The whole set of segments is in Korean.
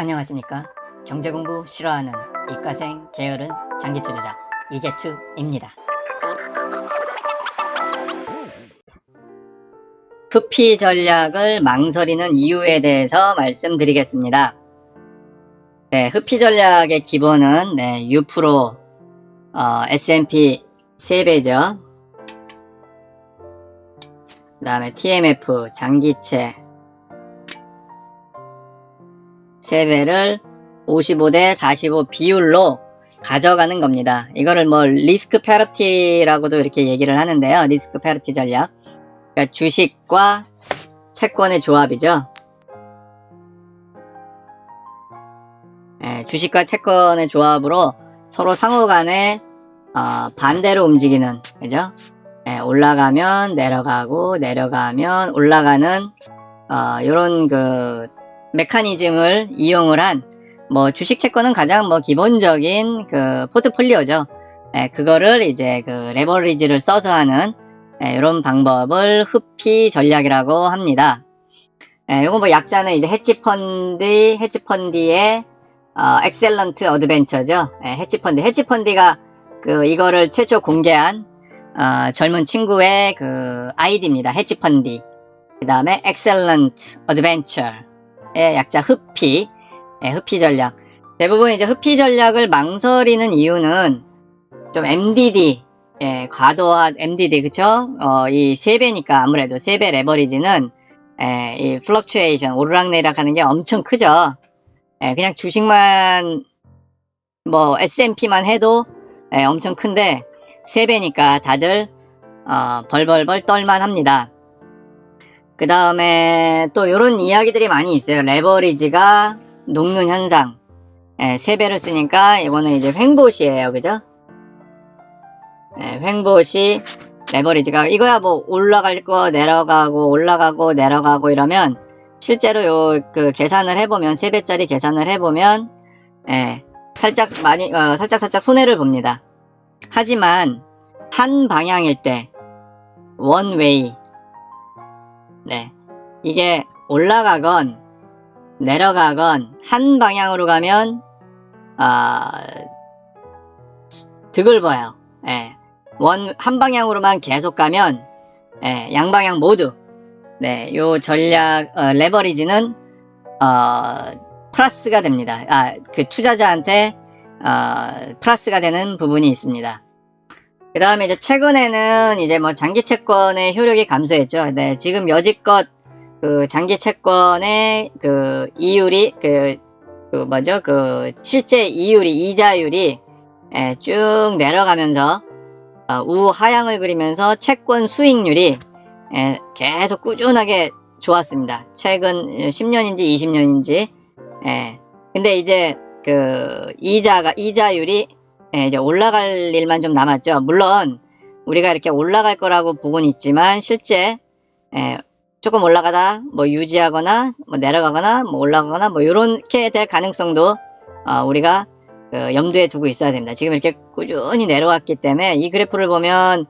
안녕하십니까. 경제공부 싫어하는 이과생 게으른 장기투자자 이게투입니다. 흡피 전략을 망설이는 이유에 대해서 말씀드리겠습니다. 네, 흡피 전략의 기본은 네, U 프로 어, S&P 3배죠. 그 다음에 TMF 장기채 3배를 55대 45 비율로 가져가는 겁니다. 이거를 뭐 리스크 패러티라고도 이렇게 얘기를 하는데요. 리스크 패러티 전략. 그러니까 주식과 채권의 조합이죠. 예, 주식과 채권의 조합으로 서로 상호 간에 어, 반대로 움직이는 그죠? 예, 올라가면 내려가고 내려가면 올라가는 어, 요런 그 메커니즘을 이용을 한 뭐 주식 채권은 가장 뭐 기본적인 그 포트폴리오죠. 예, 그거를 이제 그 레버리지를 써서 하는 예, 이런 방법을 흡피 전략이라고 합니다. 예, 요거 뭐 약자는 이제 헤지펀드, 헤지펀드의 어, 엑셀런트 어드벤처죠. 예, 헤지펀드. 헤지펀드가 그 이거를 최초 공개한 어, 젊은 친구의 그 아이디입니다. 헤지펀드. 그 다음에 엑셀런트 어드벤처 의 약자 흡피. 예, 흡피 전략. 대부분 이제 흡피 전략을 망설이는 이유는 좀 MDD, 예, 과도한 MDD, 그쵸? 어, 이 3배니까 아무래도 3배 레버리지는, 예, 이 플럭추에이션, 오르락내리락 하는 게 엄청 크죠? 예, 그냥 주식만, 뭐, S&P만 해도, 예, 엄청 큰데, 3배니까 다들, 어, 벌벌벌 떨만 합니다. 그 다음에 또 요런 이야기들이 많이 있어요. 레버리지가 녹는 현상. 예, 3배를 쓰니까 이거는 이제 횡보시예요. 그죠? 예, 횡보시 레버리지가 이거야 뭐 올라갈 거 내려가고 올라가고 내려가고 이러면 실제로 요 그 계산을 해보면 3배짜리 계산을 해보면 예, 살짝 많이 어, 살짝 살짝 손해를 봅니다. 하지만 한 방향일 때 원웨이 네 이게 올라가건 내려가건 한 방향으로 가면 아 득을 봐요. 예. 원, 한 방향으로만 계속 가면, 예, 양방향 모두, 네, 요 전략, 어, 레버리지는, 어, 플러스가 됩니다. 아, 그 투자자한테, 어, 플러스가 되는 부분이 있습니다. 그 다음에 이제 최근에는 이제 뭐 장기 채권의 효력이 감소했죠. 네, 지금 여지껏 그 장기 채권의 그 이율이, 그, 그 뭐죠? 그 실제 이율이, 이자율이, 예, 쭉 내려가면서, 어, 우하향을 그리면서 채권 수익률이 예, 계속 꾸준하게 좋았습니다. 최근 10년인지 20년인지. 예. 근데 이제 그 이자가 이자율이 예, 이제 올라갈 일만 좀 남았죠. 물론 우리가 이렇게 올라갈 거라고 보고는 있지만 실제 예, 조금 올라가다 뭐 유지하거나 뭐 내려가거나 뭐 올라가거나 뭐 이렇게 될 가능성도 어, 우리가 그 염두에 두고 있어야 됩니다. 지금 이렇게 꾸준히 내려왔기 때문에 이 그래프를 보면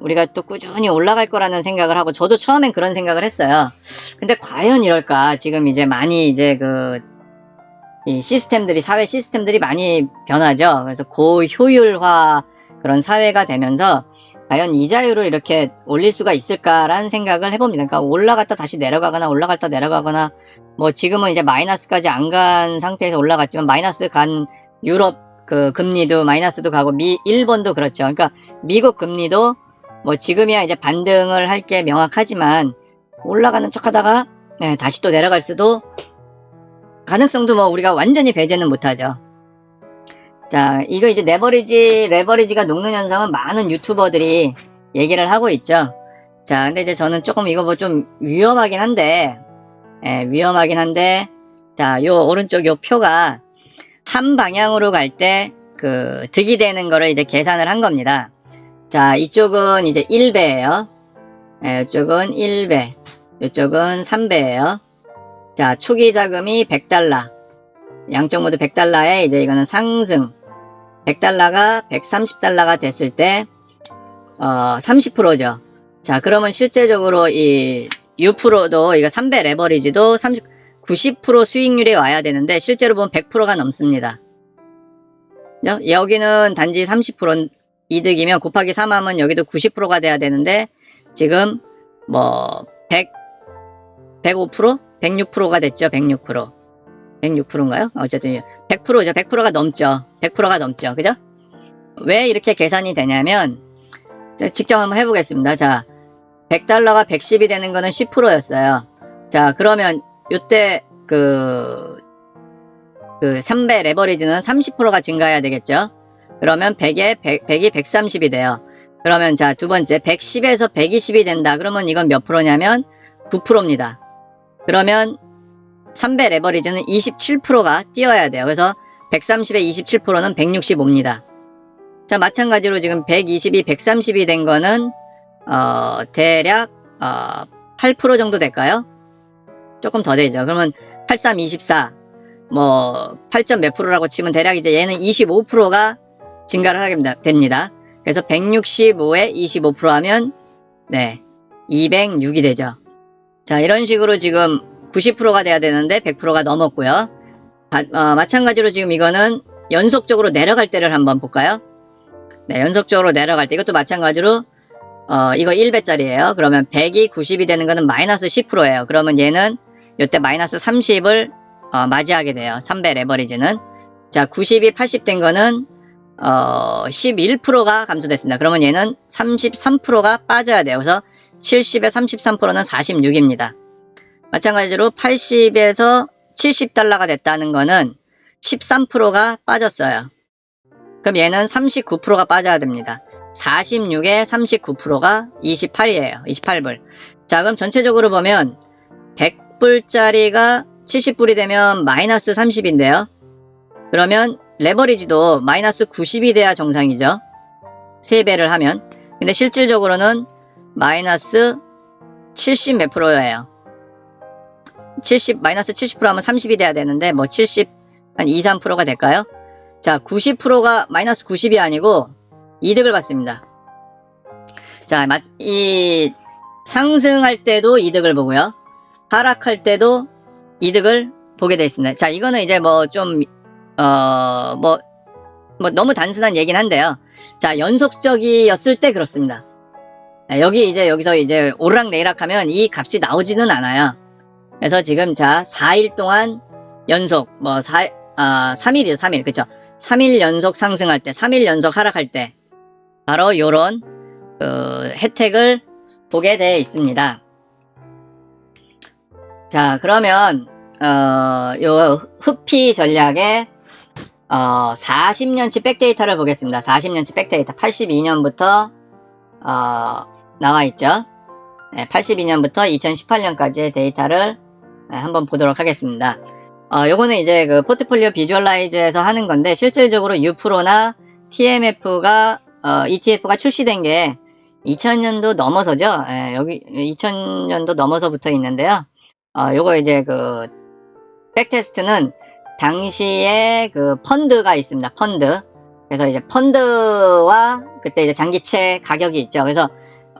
우리가 또 꾸준히 올라갈 거라는 생각을 하고 저도 처음엔 그런 생각을 했어요. 근데 과연 이럴까? 지금 이제 많이 이제 그 이 시스템들이 사회 시스템들이 많이 변하죠. 그래서 고효율화 그런 사회가 되면서 과연 이자율을 이렇게 올릴 수가 있을까라는 생각을 해봅니다. 그러니까 올라갔다 다시 내려가거나 올라갔다 내려가거나 뭐 지금은 이제 마이너스까지 안 간 상태에서 올라갔지만 마이너스 간 유럽 그 금리도 마이너스도 가고 미 일본도 그렇죠. 그러니까 미국 금리도 뭐 지금이야 이제 반등을 할 게 명확하지만 올라가는 척하다가 네, 다시 또 내려갈 수도 가능성도 뭐 우리가 완전히 배제는 못하죠. 자, 이거 이제 레버리지 레버리지가 녹는 현상은 많은 유튜버들이 얘기를 하고 있죠. 자, 근데 이제 저는 조금 이거 뭐 좀 위험하긴 한데, 예, 위험하긴 한데, 자, 요 오른쪽 요 표가 한 방향으로 갈 때 그 득이 되는 거를 이제 계산을 한 겁니다. 자, 이쪽은 이제 1배예요. 예, 이쪽은 1배. 이쪽은 3배예요. 자, 초기 자금이 100달러. 양쪽 모두 100달러에 이제 이거는 상승. 100달러가 130달러가 됐을 때 어, 30%죠. 자, 그러면 실제적으로 이 U 프로도 이거 3배 레버리지도 30 90% 수익률이 와야 되는데 실제로 보면 100%가 넘습니다. 여기는 단지 30% 이득이면 곱하기 3하면 여기도 90%가 돼야 되는데 지금 뭐 100, 105%? 106%가 됐죠. 106%. 106%인가요? 어쨌든 100%죠. 100%가 넘죠. 100%가 넘죠. 그죠? 왜 이렇게 계산이 되냐면 자, 직접 한번 해보겠습니다. 자, 100달러가 110이 되는 거는 10%였어요. 자, 그러면 요때 그, 그 3배 레버리지는 30%가 증가해야 되겠죠? 그러면 100에 100, 100이 130이 돼요. 그러면 자, 두 번째 110에서 120이 된다. 그러면 이건 몇 프로냐면 9%입니다. 그러면 3배 레버리지는 27%가 뛰어야 돼요. 그래서 130에 27%는 165입니다. 자, 마찬가지로 지금 120이 130이 된 거는 어, 대략 어, 8% 정도 될까요? 조금 더 되죠. 그러면 83, 24, 뭐 8점 몇 프로라고 치면 대략 이제 얘는 25%가 증가를 하게 됩니다-. 그래서 165에 25% 하면 네 206이 되죠. 자 이런 식으로 지금 90%가 돼야 되는데 100%가 넘었고요. 바- 어, 마찬가지로 지금 이거는 연속적으로 내려갈 때를 한번 볼까요? 네, 연속적으로 내려갈 때 이것도 마찬가지로 어, 이거 1배짜리예요. 그러면 100이 90이 되는 거는 마이너스 10%예요. 그러면 얘는 이때 마이너스 30을 어, 맞이하게 돼요. 3배 레버리지는. 자, 90이 80 된 거는 어, 11%가 감소됐습니다. 그러면 얘는 33%가 빠져야 돼요. 그래서 70에 33%는 46입니다. 마찬가지로 80에서 70달러가 됐다는 거는 13%가 빠졌어요. 그럼 얘는 39%가 빠져야 됩니다. 46에 39%가 28이에요. 28불. 자, 그럼 전체적으로 보면 100불짜리가 70불이 되면 마이너스 30인데요. 그러면 레버리지도 마이너스 90이 돼야 정상이죠. 3배를 하면. 근데 실질적으로는 마이너스 70 몇 프로예요. 70, 마이너스 70% 하면 30이 돼야 되는데, 뭐 70, 한 2, 3%가 될까요? 자, 90%가 마이너스 90이 아니고, 이득을 받습니다. 자, 마- 이, 상승할 때도 이득을 보고요. 하락할 때도 이득을 보게 되어 있습니다. 자, 이거는 이제 뭐 좀, 어, 뭐, 뭐 너무 단순한 얘긴 한데요. 자, 연속적이었을 때 그렇습니다. 네, 여기 이제 여기서 이제 오르락 내리락 하면 이 값이 나오지는 않아요. 그래서 지금 자, 4일 동안 연속, 뭐 4, 아, 3일이죠, 3일. 그쵸? 3일 연속 상승할 때, 3일 연속 하락할 때, 바로 요런, 그, 혜택을 보게 되어 있습니다. 자, 그러면, 어, 요 흡피 전략의, 어, 40년치 백데이터를 보겠습니다. 40년치 백데이터. 82년부터, 어, 나와 있죠. 네, 82년부터 2018년까지의 데이터를 네, 한번 보도록 하겠습니다. 어, 요거는 이제 그 포트폴리오 비주얼라이즈에서 하는 건데, 실질적으로 U-프로나 TMF가, 어, ETF가 출시된 게 2000년도 넘어서죠. 예, 여기 2000년도 넘어서부터 있는데요. 어, 요거 이제 그 백테스트는 당시에 그 펀드가 있습니다. 펀드. 그래서 이제 펀드와 그때 이제 장기채 가격이 있죠. 그래서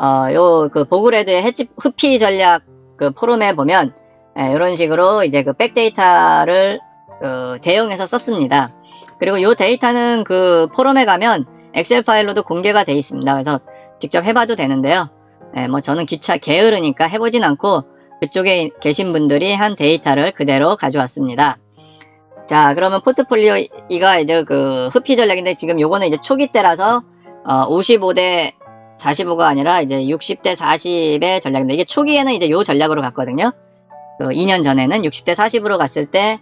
어, 요 그 보그레드의 해치 흡피 전략 그 포럼에 보면 예, 이런 식으로 이제 그 백데이터를 그 대용해서 썼습니다. 그리고 요 데이터는 그 포럼에 가면 엑셀 파일로도 공개가 돼 있습니다. 그래서 직접 해봐도 되는데요. 예, 뭐 저는 귀차 게으르니까 해보진 않고 그쪽에 계신 분들이 한 데이터를 그대로 가져왔습니다. 자, 그러면 포트폴리오 이가 이제 그 흡피 전략인데 지금 요거는 이제 초기 때라서 어, 55대 45가 아니라 이제 60대 40의 전략인데 이게 초기에는 이제 요 전략으로 갔거든요. 그 2년 전에는 60대 40으로 갔을 때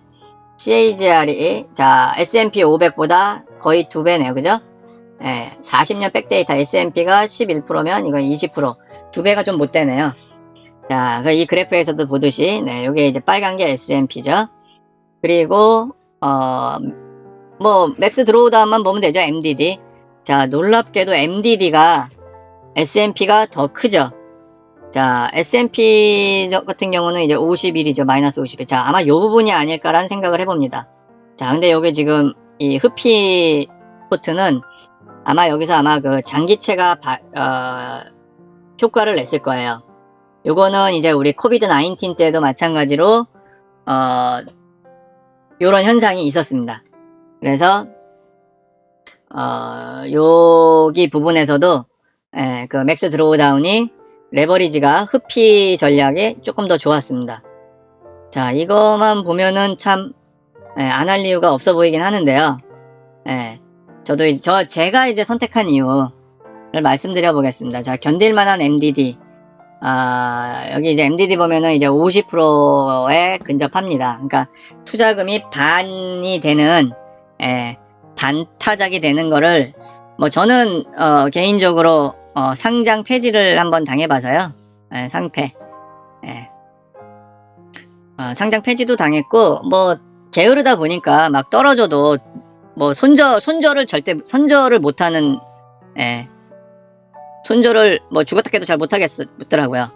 CAGR이 자 S&P 500보다 거의 두 배네요, 그죠? 예, 40년 백데이터 S&P가 11%면 이건 20%두 배가 좀 못 되네요. 자, 그이 그래프에서도 보듯이 네, 요게 이제 빨간 게 S&P죠. 그리고 어 뭐 맥스 드로우다운만 보면 되죠, MDD. 자, 놀랍게도 MDD가 S&P가 더 크죠. 자, S&P 같은 경우는 이제 51이죠. 마이너스 51. 자, 아마 요 부분이 아닐까라는 생각을 해봅니다. 자, 근데 여기 지금 이 흡피 포트는 아마 여기서 아마 그 장기체가 바- 어, 효과를 냈을 거예요. 요거는 이제 우리 코비드 19 때도 마찬가지로 어, 요런 현상이 있었습니다. 그래서, 어, 여기 부분에서도, 예, 그 맥스 드로우다운이 레버리지가 흡피 전략이 조금 더 좋았습니다. 자, 이거만 보면은 참, 예, 안할 이유가 없어 보이긴 하는데요. 예, 저도 이제, 저, 제가 이제 선택한 이유를 말씀드려 보겠습니다. 자, 견딜만한 MDD. 아, 여기 이제 MDD 보면은 이제 50%에 근접합니다. 그러니까 투자금이 반이 되는, 예, 반타작이 되는 거를, 뭐 저는, 어, 개인적으로, 어, 상장 폐지를 한번 당해봐서요. 예, 상패. 예. 어, 상장 폐지도 당했고, 뭐, 게으르다 보니까 막 떨어져도, 뭐, 손절, 손절을 절대, 손절을 못하는, 예, 손절을 뭐 죽었다 깨도 잘 못하겠더라고요.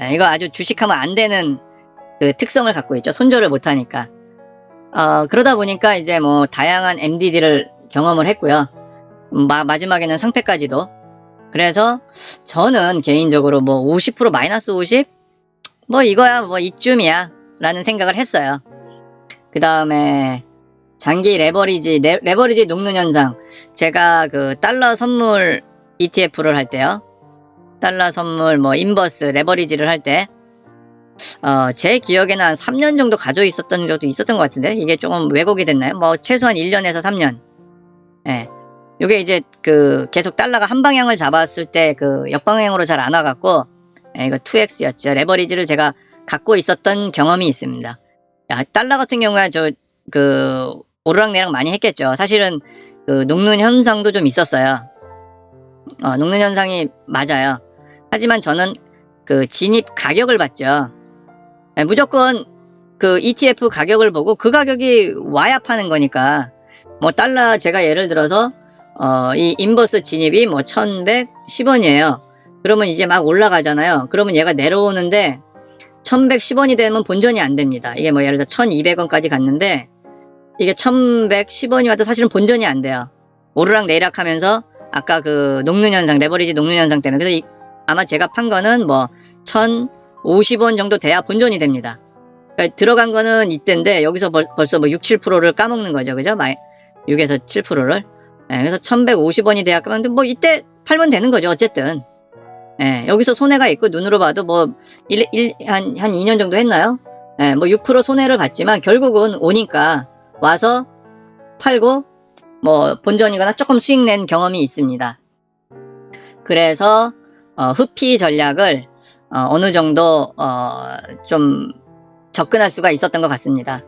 예, 이거 아주 주식하면 안 되는 그 특성을 갖고 있죠. 손절을 못하니까. 어, 그러다 보니까 이제 뭐 다양한 MDD를 경험을 했고요. 마, 마지막에는 상패까지도. 그래서 저는 개인적으로 뭐 50% 마이너스 50? 뭐 이거야 뭐 이쯤이야 라는 생각을 했어요. 그 다음에 장기 레버리지, 레, 레버리지 녹는 현상. 제가 그 달러 선물 ETF를 할 때요. 달러 선물, 뭐, 인버스, 레버리지를 할 때, 어, 제 기억에는 한 3년 정도 가지고 있었던 적도 있었던 것 같은데, 이게 조금 왜곡이 됐나요? 뭐, 최소한 1년에서 3년. 예. 요게 이제 그, 계속 달러가 한 방향을 잡았을 때 그, 역방향으로 잘 안 와갖고, 예, 이거 2X였죠. 레버리지를 제가 갖고 있었던 경험이 있습니다. 야, 달러 같은 경우에 저, 그, 오르락내락 많이 했겠죠. 사실은, 그, 녹는 현상도 좀 있었어요. 어, 녹는 현상이 맞아요. 하지만 저는 그 진입 가격을 봤죠. 예, 무조건 그 ETF 가격을 보고 그 가격이 와야 파는 거니까 뭐 달러 제가 예를 들어서 어, 이 인버스 진입이 뭐 1110원이에요. 그러면 이제 막 올라가잖아요. 그러면 얘가 내려오는데 1110원이 되면 본전이 안 됩니다. 이게 뭐 예를 들어 1200원까지 갔는데 이게 1110원이 와도 사실은 본전이 안 돼요. 오르락 내리락 하면서 아까 그 녹는 현상, 레버리지 녹는 현상 때문에. 그래서 이, 아마 제가 판 거는 뭐, 1050원 정도 돼야 본전이 됩니다. 그러니까 들어간 거는 이때인데, 여기서 벌, 벌써 뭐 6, 7%를 까먹는 거죠. 그죠? 6에서 7%를. 네, 그래서 1150원이 돼야 까먹는데, 뭐 이때 팔면 되는 거죠. 어쨌든. 예, 여기서 손해가 있고, 눈으로 봐도 뭐, 1, 1, 한, 한 2년 정도 했나요? 예, 뭐 6% 손해를 봤지만, 결국은 오니까, 와서, 팔고, 뭐 본전이거나 조금 수익 낸 경험이 있습니다. 그래서 어, 흡피 전략을 어, 느 정도 어, 좀 접근할 수가 있었던 것 같습니다.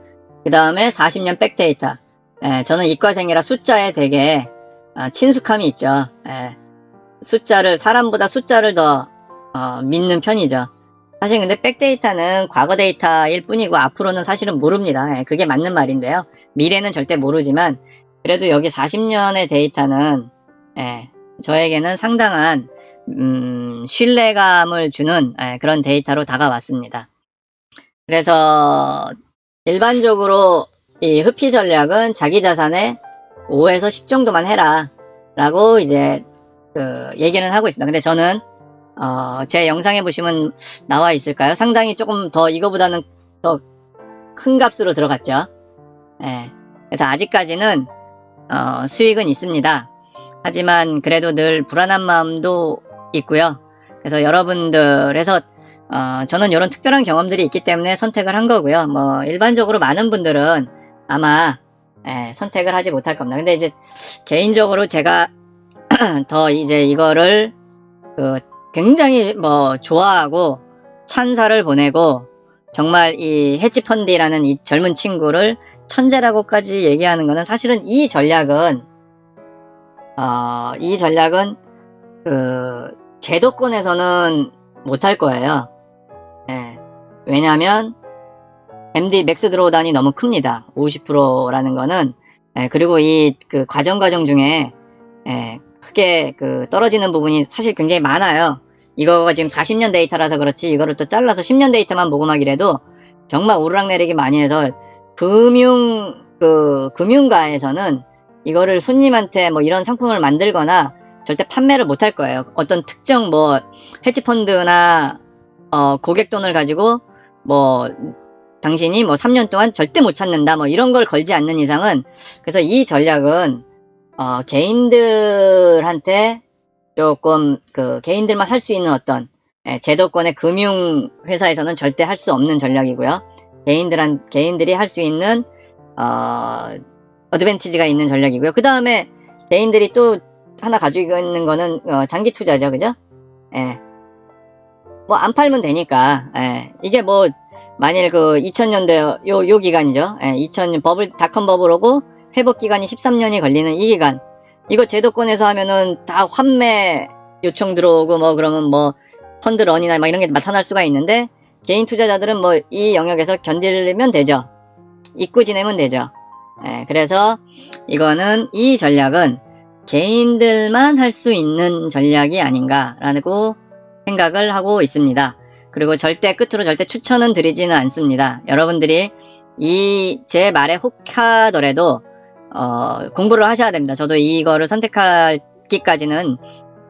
그 다음에 40년 백데이터. 예, 저는 이과생이라 숫자에 되게 어, 친숙함이 있죠. 예, 숫자를 사람보다 숫자를 더 어, 믿는 편이죠. 사실 근데 백데이터는 과거 데이터일 뿐이고 앞으로는 사실은 모릅니다. 예, 그게 맞는 말인데요. 미래는 절대 모르지만 그래도 여기 40년의 데이터는 예, 저에게는 상당한 음, 신뢰감을 주는 예, 그런 데이터로 다가왔습니다. 그래서 일반적으로 이 흡피 전략은 자기 자산의 5에서 10 정도만 해라 라고 이제 그 얘기는 하고 있습니다. 근데 저는 어, 제 영상에 보시면 나와 있을까요? 상당히 조금 더 이거보다는 더 큰 값으로 들어갔죠. 예. 그래서 아직까지는 어, 수익은 있습니다. 하지만 그래도 늘 불안한 마음도 있고요. 그래서 여러분들에서 어, 저는 이런 특별한 경험들이 있기 때문에 선택을 한 거고요. 뭐 일반적으로 많은 분들은 아마 예, 선택을 하지 못할 겁니다. 근데 이제 개인적으로 제가 더 이제 이거를 그 굉장히 뭐 좋아하고 찬사를 보내고 정말 이 헤지펀디라는 이 젊은 친구를 천재라고까지 얘기하는 거는 사실은 이 전략은 어, 이 전략은 그 제도권에서는 못할 거예요. 예. 왜냐하면 MD 맥스 드로우단이 너무 큽니다. 50%라는 거는 예, 그리고 이 그 과정 과정 중에 예, 크게 그 떨어지는 부분이 사실 굉장히 많아요. 이거가 지금 40년 데이터라서 그렇지 이거를 또 잘라서 10년 데이터만 모금하기라도 정말 오르락내리기 많이 해서 금융 그 금융가에서는 이거를 손님한테 뭐 이런 상품을 만들거나 절대 판매를 못할 거예요. 어떤 특정 뭐 헤지펀드나 어 고객 돈을 가지고 뭐 당신이 뭐 3년 동안 절대 못 찾는다 뭐 이런 걸 걸지 않는 이상은 그래서 이 전략은 어, 개인들한테 조금 그 개인들만 할 수 있는 어떤 예, 제도권의 금융 회사에서는 절대 할 수 없는 전략이고요. 개인들한 개인들이 할 수 있는 어 어드밴티지가 있는 전략이고요. 그 다음에 개인들이 또 하나 가지고 있는 거는 어, 장기 투자죠, 그죠? 예. 뭐 안 팔면 되니까. 예. 이게 뭐 만일 그 2000년대 요, 요 기간이죠. 예. 2000년 버블 닷컴 버블 오고 회복 기간이 13년이 걸리는 이 기간. 이거 제도권에서 하면은 다 환매 요청 들어오고 뭐 그러면 뭐 펀드 런이나 막 이런 게 나타날 수가 있는데 개인 투자자들은 뭐 이 영역에서 견디려면 되죠. 잊고 지내면 되죠. 예, 그래서 이거는 이 전략은 개인들만 할 수 있는 전략이 아닌가라고 생각을 하고 있습니다. 그리고 절대 끝으로 절대 추천은 드리지는 않습니다. 여러분들이 이 제 말에 혹하더라도 어, 공부를 하셔야 됩니다. 저도 이거를 선택하기까지는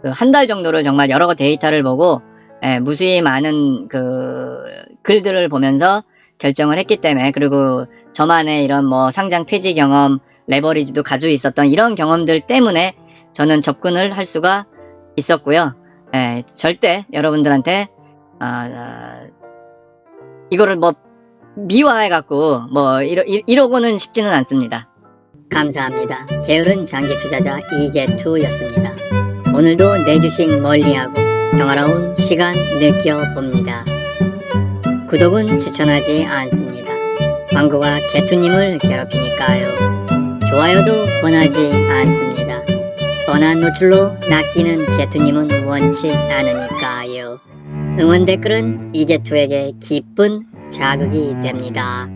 그 한달 정도를 정말 여러 데이터를 보고 예, 무수히 많은 그 글들을 보면서 결정을 했기 때문에 그리고 저만의 이런 뭐 상장 폐지 경험, 레버리지도 가지고 있었던 이런 경험들 때문에 저는 접근을 할 수가 있었고요. 예, 절대 여러분들한테 아, 아, 이거를 뭐 미화해 갖고 뭐 이러, 이- 이러고는 싶지는 않습니다. 감사합니다. 게으른 장기 투자자 이계투였습니다. 오늘도 내 주식 멀리하고 평화로운 시간 느껴봅니다. 구독은 추천하지 않습니다. 광고가 개투님을 괴롭히니까요. 좋아요도 원하지 않습니다. 뻔한 노출로 낚이는 개투님은 원치 않으니까요. 응원 댓글은 이개투에게 기쁜 자극이 됩니다.